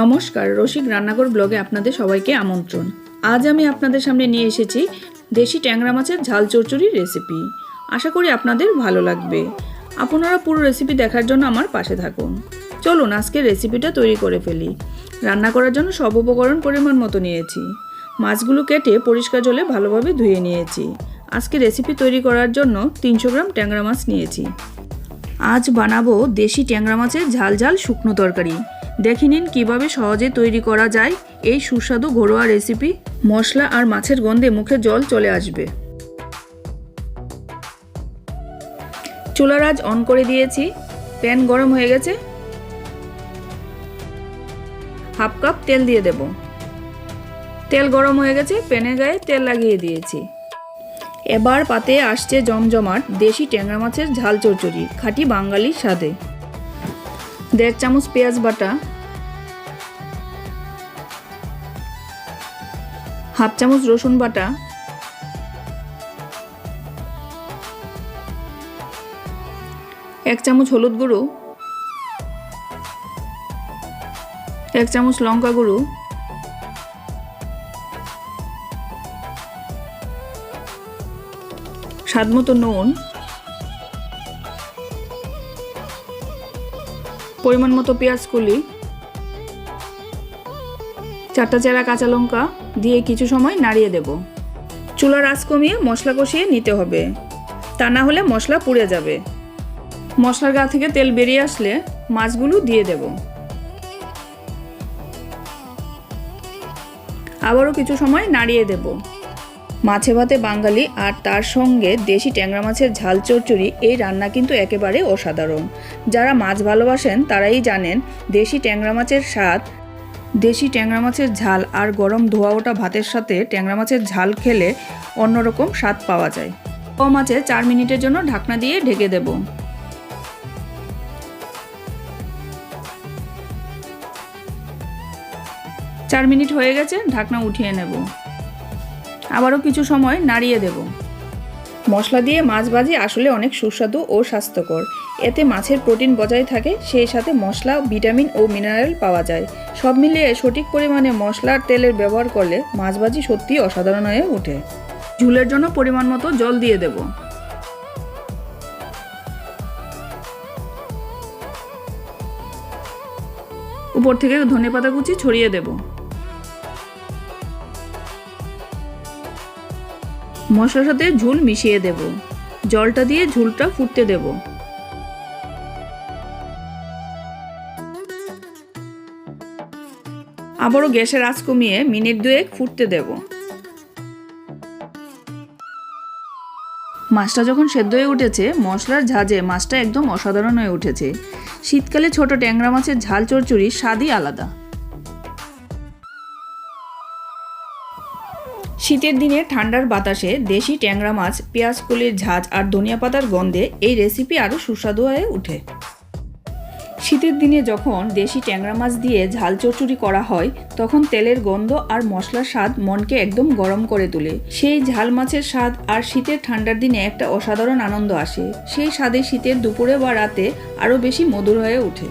নমস্কার, রসিক রান্নাঘর ব্লগে আপনাদের সবাইকে আমন্ত্রণ। আজ আমি আপনাদের সামনে নিয়ে এসেছি দেশি ট্যাংরা মাছের ঝাল চচ্চড়ির রেসিপি আশা করি আপনাদের ভালো লাগবে। আপনারা পুরো রেসিপি দেখার জন্য আমার পাশে থাকুন। চলুন আজকে রেসিপিটা তৈরি করে ফেলি। রান্না করার জন্য সব উপকরণ পরিমাণ মতো নিয়েছি। মাছগুলো কেটে পরিষ্কার জলে ভালোভাবে ধুয়ে নিয়েছি। আজকে রেসিপি তৈরি করার জন্য তিনশো গ্রাম ট্যাংরা মাছ নিয়েছি। আজ বানাবো দেশি ট্যাংরা মাছের ঝাল ঝাল শুকনো তরকারি। দেখে নিন কীভাবে সহজে তৈরি করা যায়। এই সুস্বাদু ঘরোয়া রেসিপি মশলা আর মাছের গন্ধে মুখে জল চলে আসবে। চুলার আজ অন করে দিয়েছি। প্যান গরম হয়ে গেছে। হাফ কাপ তেল দিয়ে দেব। তেল গরম হয়ে গেছে, প্যানের গায়ে তেল লাগিয়ে দিয়েছি। এবার পাতে আসছে জমজমাট দেশি ট্যাংরা মাছের ঝাল চচ্চড়ি, খাঁটি বাঙালির স্বাদে। দেড় চামচ পেঁয়াজ বাটা হাফ চামচ রসুন বাটা। এক চামচ হলুদ গুঁড়ো। এক চামচ লঙ্কা গুঁড়ো। স্বাদ মতো নুন। পরিমাণ মতো পেঁয়াজ কুলি। চারটা চেরা কাঁচা লঙ্কা দিয়ে কিছু সময় নাড়িয়ে দেব। চুলার আঁচ কমিয়ে মশলা কষিয়ে নিতে হবে। তা না হলে মশলা পুড়ে যাবে। মশলার গা থেকে তেল বেরিয়ে আসলে মাছগুলো দিয়ে দেব। আবারও কিছু সময় নাড়িয়ে দেব। মাছে ভাতে বাঙালি আর তার সঙ্গে দেশি ট্যাংরা মাছের ঝাল চচ্চড়ি এই রান্না কিন্তু একেবারে অসাধারণ। যারা মাছ ভালোবাসেন তারাই জানেন দেশি ট্যাংরা মাছের স্বাদ দেশি ট্যাংরা মাছের ঝাল আর গরম ধোয়া ওটা ভাতের সাথে ট্যাংরা মাছের ঝাল খেলে অন্যরকম স্বাদ পাওয়া যায়। ও মাছে চার মিনিটের জন্য ঢাকনা দিয়ে ঢেকে দেব। চার মিনিট হয়ে গেছে, ঢাকনা উঠিয়ে নেব। আবারও কিছু সময় নাড়িয়ে দেব। মশলা দিয়ে মাছ ভাজি আসলে অনেক সুস্বাদু ও স্বাস্থ্যকর। এতে মাছের প্রোটিন বজায় থাকে, সেই সাথে মশলা, ভিটামিন ও মিনারেল পাওয়া যায়। সব মিলিয়ে সঠিক পরিমাণে মশলার তেলের ব্যবহার করলে মাছ ভাজি সত্যি অসাধারণ হয়ে ওঠে। ঝুলের জন্য পরিমাণ মতো জল দিয়ে দেব। উপর থেকে ধনেপাতা কুচি ছড়িয়ে দেবো। মশলার সাথে ঝুল মিশিয়ে দেব। জলটা দিয়ে ঝুলটা ফুটতে দেব। আবারও গ্যাসের আঁচ কমিয়ে মিনিট দুয়েক ফুটতে দেব। মাছটা যখন সেদ্ধ হয়ে উঠেছে, মশলার ঝাঁজে মাছটা একদম অসাধারণ হয়ে উঠেছে। শীতকালে ছোট ট্যাংরা মাছের ঝাল চচ্চড়ির স্বাদই আলাদা। শীতের দিনে ঠান্ডার বাতাসে দেশি ট্যাংরা মাছ, পেঁয়াজ কলির ঝাঁজ আর ধনিয়া পাতার গন্ধে এই রেসিপি আরও সুস্বাদু হয়ে ওঠে। শীতের দিনে যখন দেশি ট্যাংরা মাছ দিয়ে ঝাল চচ্চড়ি করা হয়, তখন তেলের গন্ধ আর মশলার স্বাদ মনকে একদম গরম করে তোলে। সেই ঝাল মাছের স্বাদ আর শীতের ঠান্ডার দিনে একটা অসাধারণ আনন্দ আসে। সেই স্বাদে শীতের দুপুরে বা রাতে আরও বেশি মধুর হয়ে ওঠে।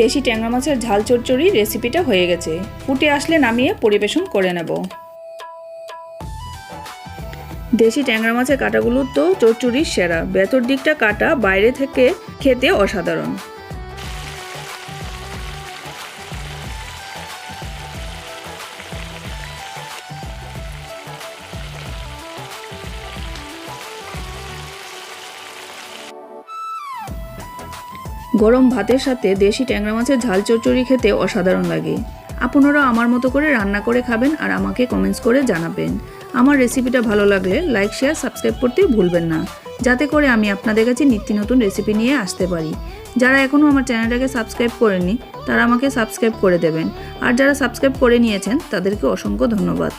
দেশি ট্যাংরা মাছের ঝাল চচ্চড়ি রেসিপিটা হয়ে গেছে। ফুটে আসলে নামিয়ে পরিবেশন করে নেব। দেশি ট্যাংরা মাছের কাটাগুলো তো চচ্চড়ির সেরা। ভেতর দিকটা কাটা, বাইরে থেকে খেতে অসাধারণ। গরম ভাতের সাথে দেশি ট্যাংরা মাছের ঝাল চচ্চড়ি খেতে অসাধারণ লাগে। আপনারা আমার মতো করে রান্না করে খাবেন আর আমাকে কমেন্টস করে জানাবেন। আমার রেসিপিটা ভালো লাগলে লাইক শেয়ার সাবস্ক্রাইব করতে ভুলবেন না। যাতে করে আমি আপনাদের কাছে নিত্য নতুন রেসিপি নিয়ে আসতে পারি। যারা এখনও আমার চ্যানেলটাকে সাবস্ক্রাইব করেনি তারা আমাকে সাবস্ক্রাইব করে দেবেন। আর যারা সাবস্ক্রাইব করে নিয়েছেন, তাদেরকে অসংখ্য ধন্যবাদ।